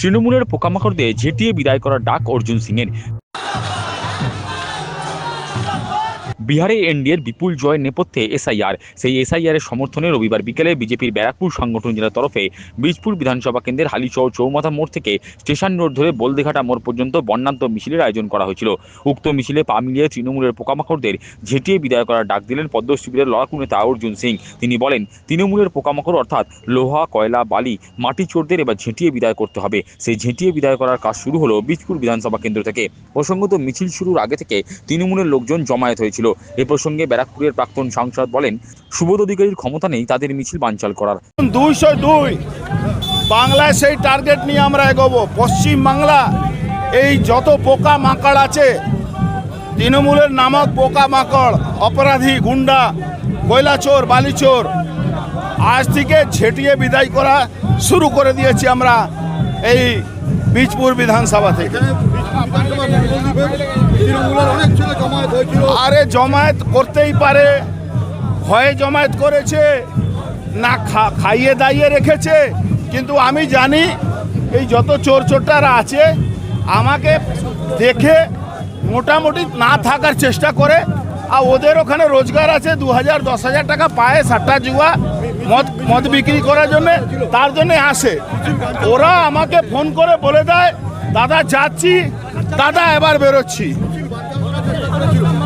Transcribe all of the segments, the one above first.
তৃণমূলের পোকামাকড়দের ঝেঁটিয়ে বিদায় করার ডাক অর্জুন সিংয়ের। বিহারে এনডিএর বিপুল জয়ের নেপথ্যে এসআইআর। সেই এসআইআর এর সমর্থনে রবিবার বিকেলে বিজেপির ব্যারাকপুর সংগঠন জেলা তরফে বীজপুর বিধানসভা কেন্দ্রের হালিচৌ চৌমাথা মোড় থেকে স্টেশন রোড ধরে বলদেঘাটা মোড় পর্যন্ত বর্ণাঢ্য মিছিলের আয়োজন করা হয়েছিল। উক্ত মিছিলে পা মিলিয়ে তৃণমূলের পোকামাকড়দের ঝেঁটিয়ে বিদায় করার ডাক দিলেন পদ্ম শিবিরের লড়াকু নেতা অর্জুন সিং। তিনি বলেন, তৃণমূলের পোকামাকড় অর্থাৎ লোহা, কয়লা, বালি, মাটি চোরদের এবার ঝেঁটিয়ে বিদায় করতে হবে। সেই ঝেঁটিয়ে বিদায় করার কাজ শুরু হলো বীজপুর বিধানসভা কেন্দ্র থেকে। প্রসঙ্গত মিছিল শুরুর আগে থেকে তৃণমূলের লোকজন জমায়েত হয়েছিল। এ প্রসঙ্গে ব্যারাকপুরের প্রাক্তন সাংসদ বলেন, সুবোধ অধিকারীর ক্ষমতা নেই তাদের মিছিল বানচাল করার। দুইশো দুই। বাংলায় সেই টার্গেট নিয়ে আমরা এগোবো। পশ্চিম বাংলা, এই যত পোকা মাকড় আছে, তৃণমূলের নামক পোকা মাকড়, অপরাধী গুন্ডা কয়লাচোর বালিচোর, আজ থেকে ছেটিয়ে বিদায় করা শুরু করে দিয়েছি আমরা এই বীজপুর বিধানসভা থেকে। আরে জমায়েত করতেই পারে, ভয়ে জমায়েত করেছে, না খাইয়ে দাইয়ে রেখেছে। কিন্তু আমি জানি এই যত চোর চোরটারা আছে, আমাকে দেখে মোটামুটি না থাকার চেষ্টা করে, আর ওদের ওখানে রোজগার আছে দু হাজার, দশ হাজার টাকা পায় সাতটা জুয়া, মদ মদ বিক্রি করার জন্যে, তার জন্যে আসে। ওরা আমাকে ফোন করে বলে দেয়, দাদা, যাচ্ছি, দাদা, এবার বেরোচ্ছি।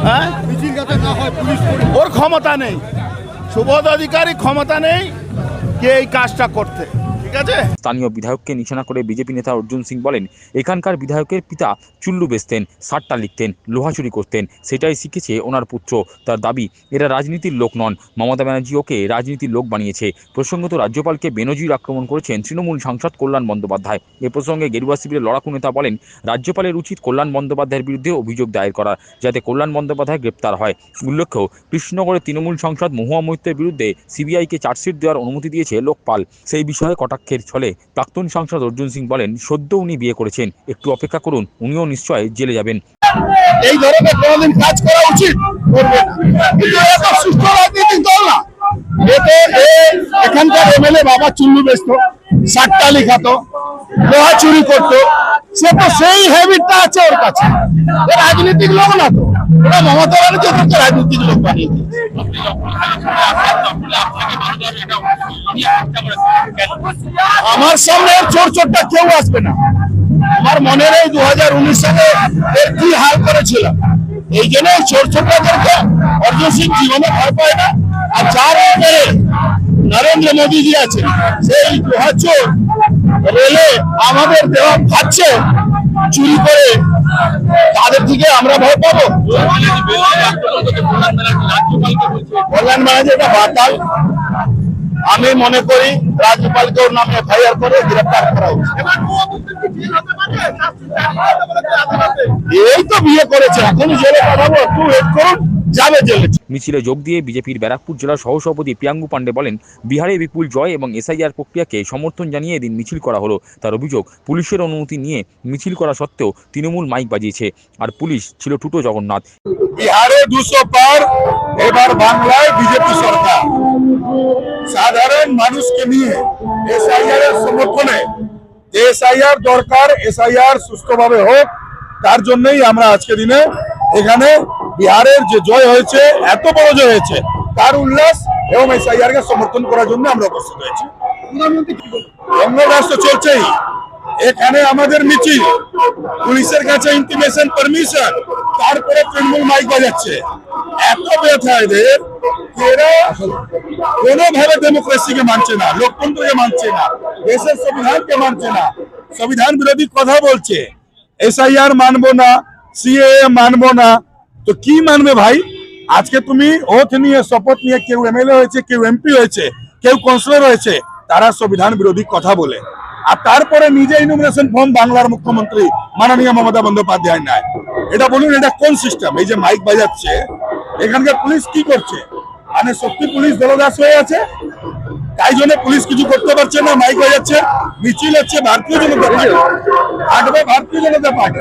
হ্যাঁ? ওর ক্ষমতা নেই। সুবোধ অধিকারী ক্ষমতা নেই কে এই কাজটা করতে? ঠিক আছে স্থানীয় বিধায়ককে নিশানা করে বিজেপি নেতা অর্জুন সিং বলেন, এখানকার বিধায়কের পিতা চুল্লু বেচতেন সাট্টা লিখতেন, লোহা চুরি করতেন, সেটাই শিখেছে ওনার পুত্র। তার দাবি, এরা রাজনীতির লোক নন, মমতা ব্যানার্জি ওকে রাজনীতির লোক বানিয়েছে। প্রসঙ্গত রাজ্যপালকে বেনজির আক্রমণ করেছেন তৃণমূল সাংসদ কল্যাণ বন্দ্যোপাধ্যায়। এ প্রসঙ্গে গেরুয়া শিবিরের লড়াকু নেতা বলেন, রাজ্যপালের উচিত কল্যাণ বন্দ্যোপাধ্যায়ের বিরুদ্ধে অভিযোগ দায়ের করা, যাতে কল্যাণ বন্দ্যোপাধ্যায় গ্রেপ্তার হয়। উল্লেখ্য কৃষ্ণনগরের তৃণমূল সাংসদ মহুয়া মৈত্রের বিরুদ্ধে সিবিআইকে চার্জশিট দেওয়ার অনুমতি দিয়েছে লোকপাল। সেই বিষয়ে কটাক্ষের ছলে প্রাক্তন সাংসদ অর্জুন সিং বলেন সদ্য উনি বিয়ে করেছেন। একটু অপেক্ষা করুন, উনিও নিশ্চয় জেলে যাবেন। এই ধরনের কোনোদিন কাজ করা উচিত। এখানকার এমএলএ বাবা চুল্লু বেচত, সাতটা লিখাতো, লোহা চুরি করতো। সে তো সেই হ্যাবিটটা আছে ওর কাছে। রাজনীতিক লোক না তো। ওরা মমতা ব্যানার্জি ওদেরকে লোক বানিয়ে দিয়েছে। আমার সামনে চোর চোরটা কেউ আসবে না। আমার মনে নেই দু হাজার উনিশ সালে এর কি হাল করেছিল এই জন্য চোর চোরটাদেরকে অর্জুন সিং জীবনে ভয় পায় না, আর যার উপরে নরেন্দ্র মোদীজি আছে সেই চোর রেলে আমাদের দেওয়া খাচ্ছে, চুরি করে তাদের থেকে আমরা ভয় পাবো। কল্যাণ ব্যানার্জি এটা বাতাল আমি মনে করি রাজ্যপালকে ওর নামে এফআইআর করে গ্রেপ্তার করা উচিত। এই তো বিয়ে করেছে এখন জেলে পাঠাবো একটু ওয়েট করুন যাবে জেলে। মিছিলে যোগ দিয়ে বিজেপির ব্যারাকপুর জেলার সহসভাপতি প্রিয়াঙ্গু পাণ্ডে বলেন বিহারে বিপুল জয় এবং এসআইআর প্রক্রিয়াকে সমর্থন জানিয়ে এদিন মিছিল করা হলো। তার অভিযোগ পুলিশের অনুমতি নিয়ে মিছিল করা সত্ত্বেও তৃণমূল মাইক বাজিয়েছে আর পুলিশ ছিল টুটো জগন্নাথ। বিহারে দুশো পার এবার বাংলায় বিজেপি সরকার। সাধারণ মানুষকে নিয়ে এসআইআর এর সমর্থনে এসআইআর দরকার এসআইআর সুস্থভাবে হোক তার জন্যই আমরা আজকে দিনে এখানে বিহারের যে জয় হয়েছে এত বড় জয় হয়েছে তার উল্লাস এবং এসআইআর কে সমর্থন করার জন্য আমরা উপস্থিত হয়েছি। রাষ্ট্র চলছেই। এখানে আমাদের মিছিল পুলিশের কাছে ইন্টিমেশন পারমিশন তারপরে তৃণমূল মাইক বাজাচ্ছে। এত ব্যথা এদের। যে এরা কোনোভাবে ডেমোক্রেসিকে মানছে না, লোকতন্ত্রকে মানছে না, দেশের সংবিধানকে মানছে না। সংবিধান বিরোধী কথা বলছে, এসআইআর মানবো না সিএ মানবো না। তো কি মানবে ভাই? আজকে তুমি ওথ নিয়ে, শপথ নিয়ে কেউ এমএলএ হয়েছে, কেউ এমপি হয়েছে, কেউ কাউন্সিলর হয়েছে, তারা সংবিধান বিরোধী কথা বলে। আর তারপরে নিজে ইনোমিনেশন ফর্ম বাংলার মুখ্যমন্ত্রী মাননীয় মমতা বন্দ্যোপাধ্যায় নেয়। এটা বলুন, এটা কোন সিস্টেম এই যে মাইক বাজাচ্ছে, এখানকার পুলিশ কি করছে? মানে সত্যি পুলিশ দলদাস হয়ে আছে। তাই জন্য পুলিশ কিছু করতে পারছে না, মাইক বাজাচ্ছে মিছিল হচ্ছে, ভারতীয় জনতা পার্টি। হাঁটবে ভারতীয় জনতা পার্টি।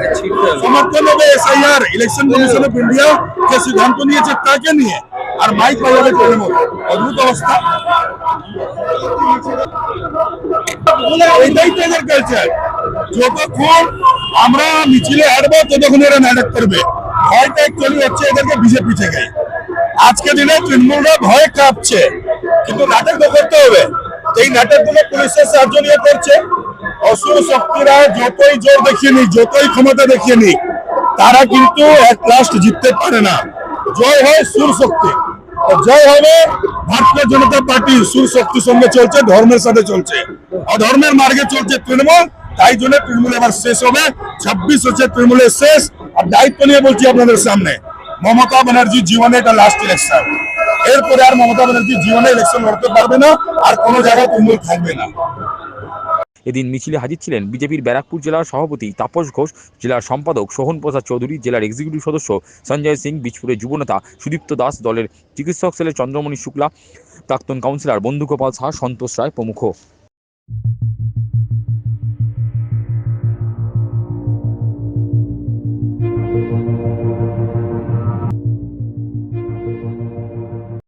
সমর্থন হবে SIR, election commission of India যে সিদ্ধান্ত নিয়েছে তাকে নিয়ে। আর মাইক বাজাবে তৃণমূল অদ্ভুত অবস্থা। এইটাই তো এদের কালচার যতক্ষণ আমরা মিছিলে হারবো ততক্ষণ এরা নাটক করবে। ভয়টা অ্যাকচুয়ালি হচ্ছে এদেরকে বিজেপি থেকে। আজকে দিনে তৃণমূলরা ভয় কাঁপছে। কিন্তু নাটক তো করতে হবে। এই নাটকগুলো পুলিশের সাহায্য নিয়ে করছে। অসুর শক্তিরা যতই জোর দেখিয়ে নিক, যতই ক্ষমতা দেখিয়ে নিক, তারা কিন্তু জিততে পারে না। জয় হয় সুর শক্তি। জয় হবে ভারতীয় জনতা পার্টি সুর শক্তির সঙ্গে চলছে, ধর্মের সাথে চলছে। অধর্মের মার্গে চলছে তৃণমূল, তাই জন্য তৃণমূল এবার শেষ হবে। ছাব্বিশ হচ্ছে তৃণমূলের শেষ। আর দায়িত্ব নিয়ে বলছি আপনাদের সামনে। মমতা ব্যানার্জির জীবনে এটা লাস্ট ইলেকশন এরপরে আর মমতা ব্যানার্জি জীবনে ইলেকশন লড়তে পারবে না, আর কোনো জায়গায় তৃণমূল থাকবে না। এদিন মিছিলে হাজির ছিলেন বিজেপির ব্যারাকপুর জেলার সভাপতি তাপস ঘোষ, জেলার সম্পাদক সোহন প্রসাদ চৌধুরী, জেলার এক্সিকিউটিভ সদস্য সঞ্জয় সিং, বীজপুরের যুবনেতা সুদীপ্ত দাস, দলের চিকিৎসক সেলের চন্দ্রমণি শুক্লা, প্রাক্তন কাউন্সিলর বন্ধুগোপাল শাহ সন্তোষ রায় প্রমুখ।